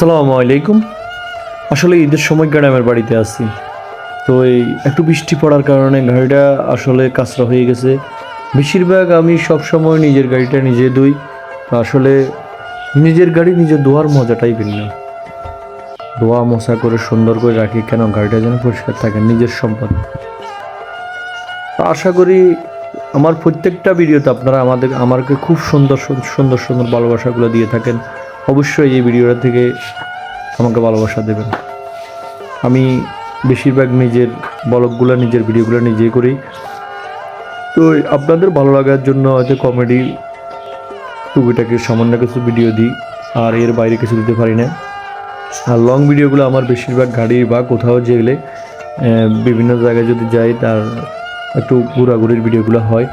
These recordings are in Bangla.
আসসালামু আলাইকুম। আসলে ঈদের সময় গ্রামের বাড়িতে আছি। তো এই একটু বৃষ্টি পড়ার কারণে গাড়িটা আসলে কাঁচরা হয়ে গেছে। বেশিরভাগ আমি সব সময় নিজের গাড়িটা নিজে ধুই। আসলে নিজের গাড়ি নিজে ধোয়ার মজাটাই ভিন্ন। ধোয়া মশা করে সুন্দর করে রাখি কেন গাড়িটা যেন পরিষ্কার থাকে, নিজের সম্পদ। আশা করি আমার প্রত্যেকটা ভিডিওতে আপনারা আমাদের আমাকে খুব সুন্দর সুন্দর সুন্দর ভালোবাসাগুলো দিয়ে থাকেন। অবশ্যই এই ভিডিওটা থেকে আমাকে ভালোবাসা দেবেন। আমি বেশিরভাগ নিজের ব্লগগুলো নিজের ভিডিওগুলো নিজেই করি। তো আপনাদের ভালো লাগার জন্য হয়তো কমেডি টুকিটাকে সামান্য কিছু ভিডিও দিই, আর এর বাইরে কিছু দিতে পারি না। আর লং ভিডিওগুলো আমার বেশিরভাগ গাড়ি বা কোথাও গেলে বিভিন্ন জায়গায় যদি যাই, তার একটু ঘোরাঘুরির ভিডিওগুলো হয়।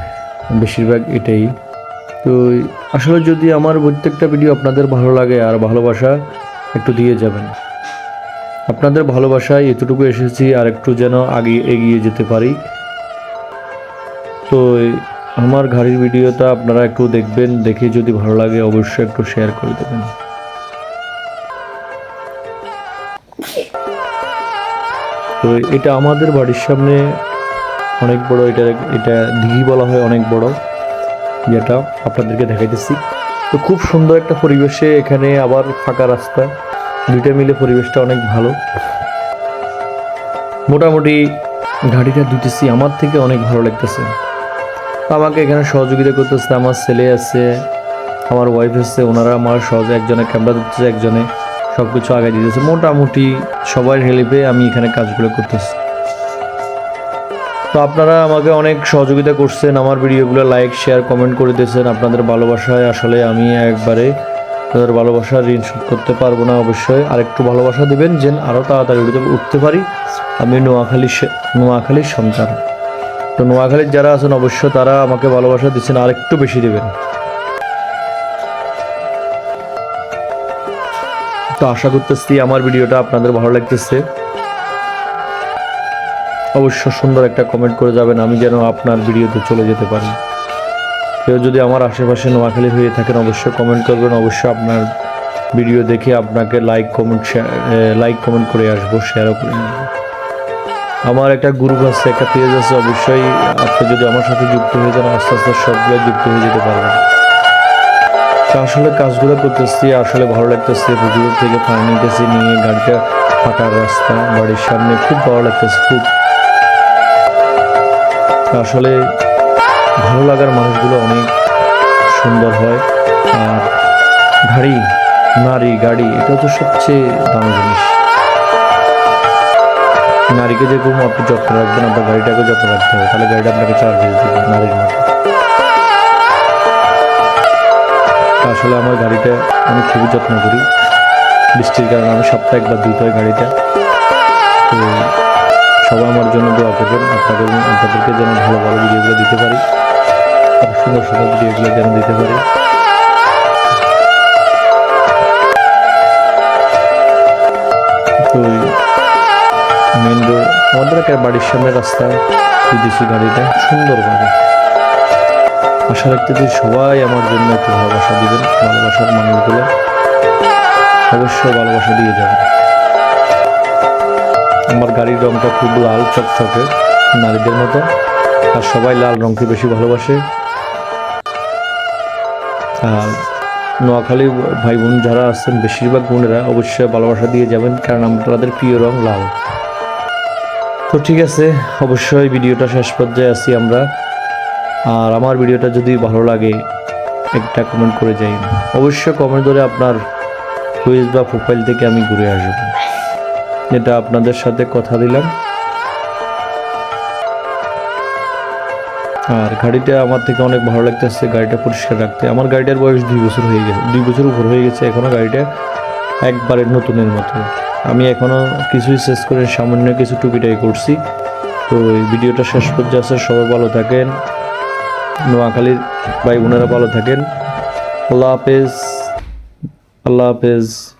বেশিরভাগ এটাই। তো আসলে যদি আমার প্রত্যেকটা ভিডিও আপনাদের ভালো লাগে আর ভালোবাসা, একটু দিয়ে যাবেন। আপনাদের ভালোবাসায় এতটুকু এসেছি আর একটু যেন আগে এগিয়ে যেতে পারি। তো আমার গাড়ির ভিডিওটা আপনারা একটু দেখবেন, দেখে যদি ভালো লাগে অবশ্যই একটু শেয়ার করে দেবেন। তো এটা আমাদের বাড়ির সামনে অনেক বড়, এটা এটা দিঘি বলা হয় অনেক বড়। যেটা আপনাদেরকে দেখাইতেছি। তো খুব সুন্দর একটা পরিবেশে এখানে আবার ফাঁকা রাস্তা। দুইটা মিলে পরিবেশটা অনেক ভালো। মোটামুটি গাড়িটা ধুইতেছি, আমার থেকে অনেক ভালো লাগতেছে। আমাকে এখানে সহযোগিতা করতেছে, আমার ছেলে আছে, আমার ওয়াইফ আছে, ওনারা আমার সহজে একজনে ক্যামেরা দিতেছে একজনে সব কিছু আগে দিতেছে। মোটামুটি সবার হেল্পে আমি এখানে কাজগুলো করতেছি। তো আপনারা আমাকে অনেক সহযোগিতা করছেন, আমার ভিডিওগুলো লাইক শেয়ার কমেন্ট করে দিয়েছেন। আপনাদের ভালোবাসায় আসলে আমি একবারে আপনাদের ভালোবাসা ঋণ শোধ করতে পারব না অবশ্যই। আর একটু ভালোবাসা দেবেন যেন আরও তাড়াতাড়ি উঠতে পারি। আমি নোয়াখালী নোয়াখালীর সন্তান। তো নোয়াখালীর যারা আছেন অবশ্য তারা আমাকে ভালোবাসা দিচ্ছেন আর একটু বেশি দেবেন। তো আশা করতেছি আমার ভিডিওটা আপনাদের ভালো লাগতেছে। অবশ্য সুন্দর একটা কমেন্ট করে যাবেন, আমি যেন আপনার ভিডিওতে চলে যেতে পারি। কেউ যদি আমার আশেপাশে নোয়াখালী হয়ে থাকেন, অবশ্যই কমেন্ট করবেন, অবশ্যই আপনার ভিডিও দেখে আপনাকে লাইক কমেন্ট লাইক কমেন্ট করে আসব শেয়ারও করে আমার একটা গ্রুপ আছে, একটা পেজ আছে, অবশ্যই আপনি যদি আমার সাথে যুক্ত হয়ে যান, আস্তে আস্তে সবগুলো যুক্ত হয়ে যেতে পারবেন। আসলে কাজগুলো করতেছি, আসলে ভালো লাগতেছে পুকুর থেকে পানি নিতেছি, নিয়ে গাড়িটা ফাঁকা রাস্তা, বাড়ির সামনে, খুব ভালো লাগতেছে, খুব আসলে ভালো লাগার মানুষগুলো অনেক সুন্দর হয়। আর গাড়ি, নারী, গাড়ি এটা তো সবচেয়ে দামি জিনিস। নারীকে যেরকম আপনি যত্ন রাখবেন, আপনার গাড়িটাকে যত্ন রাখতে হবে। তাহলে গাড়িটা আপনাকে চার্জেস দেবে নারীর মতো। আসলে আমার গাড়িটা আমি খুবই যত্ন করি। বৃষ্টির কারণে আমি সপ্তাহে একবার ধুতে হয় গাড়িটা তো সবাই আমার জন্য দোয়া করবেন। আপনাদের, আপনাদেরকে যেন ভালো ভালো ভিডিওগুলো দিতে পারি। আর সুন্দর সুন্দর ভিডিওগুলো যেন দিতে পারি। মেন রোড আমাদের একটা বাড়ির সামনে রাস্তা দিয়েছি গাড়িটা সুন্দরভাবে আশা রাখতেছি সবাই আমার জন্য একটু ভালোবাসা দিবেন, ভালোবাসার মানুষগুলো। অবশ্যই ভালোবাসা দিয়ে যাবেন। আমার গাড়ির রংটা খুব লাল চকচকে, নারীদের মতো। আর সবাই লাল রংকে বেশি ভালোবাসে। আর নোয়াখালী ভাই বোন যারা আছেন, বেশিরভাগ বোনেরা অবশ্যই ভালোবাসা দিয়ে যাবেন, কারণ আমাদের প্রিয় রং লাল। তো ঠিক আছে, অবশ্যই ভিডিওটা শেষ পর্যায়ে আছি আমরা। আর আমার ভিডিওটা যদি ভালো লাগে, একটা কমেন্ট করে যাই। অবশ্যই কমেন্ট ধরে আপনার পেজ বা প্রোফাইল থেকে আমি ঘুরে আসব। এটা আপনাদের সাথে কথা দিলাম। আর গাড়িটা আমার থেকে অনেক ভালো লাগতেছে, গাড়িটা পরিষ্কার রাখতে। আমার গাড়িটার বয়স দুই বছর হয়ে গেছে, দুই বছর উপর হয়ে গেছে এখনও গাড়িটা একবারে নতুনের মতো। আমি এখনও কিছুই শেষ করে সামান্য কিছু টুপিটাই করছি। তো এই ভিডিওটা শেষ পর্যায়ে আছে, সবাই ভালো থাকেন। নোয়াখালীর ভাই বোনেরা ভালো থাকেন। আল্লাহ হাফেজ। আল্লাহ হাফেজ।